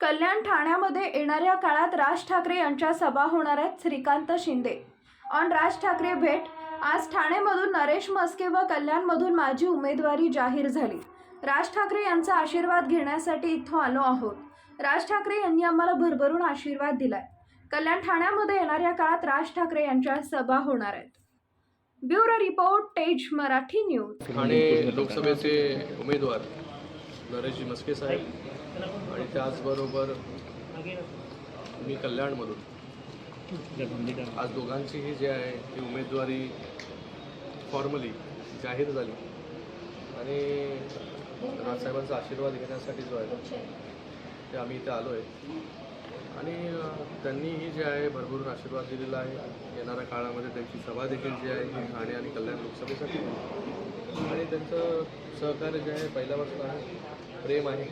कल्याण ठाण्यामध्ये येणाऱ्या काळात राज ठाकरे यांच्या सभा होणार आहेत श्रीकांत शिंदे. ऑन राज ठाकरे भेट आज ठाणेमधून नरेश मस्के व कल्याणमधून माझी उमेदवारी जाहीर झाली. राज ठाकरे यांचा आशीर्वाद घेण्यासाठी इथं आलो आहोत. राज ठाकरे यांनी आम्हाला भरभरून आशीर्वाद दिलाय. कल्याण ठाण्यामध्ये येणाऱ्या काळात राज ठाकरे यांच्या सभा होणार आहेत. ब्युरो रिपोर्ट तेज मराठी न्यूज. ठाणे लोकसभेचे उमेदवार नरेशजी मस्के साहेब त्याचबरोबर मी कल्याणमधून. आज दोघांचीही जी आहे ती उमेदवारी फॉर्मली जाहीर झाली. आणि राजसाहेबांचा आशीर्वाद घेण्यासाठी जो आहे ते आम्ही इथे आलो आहे आणि त्यांनीही जे आहे भरभरून आशीर्वाद दिलेला आहे. येणाऱ्या काळामध्ये त्यांची सभा देखील जी आहे ती ठाणे आणि कल्याण लोकसभेसाठी. आणि त्यांचं सहकार्य जे आहे पहिल्यापासून आहे प्रेम आहे.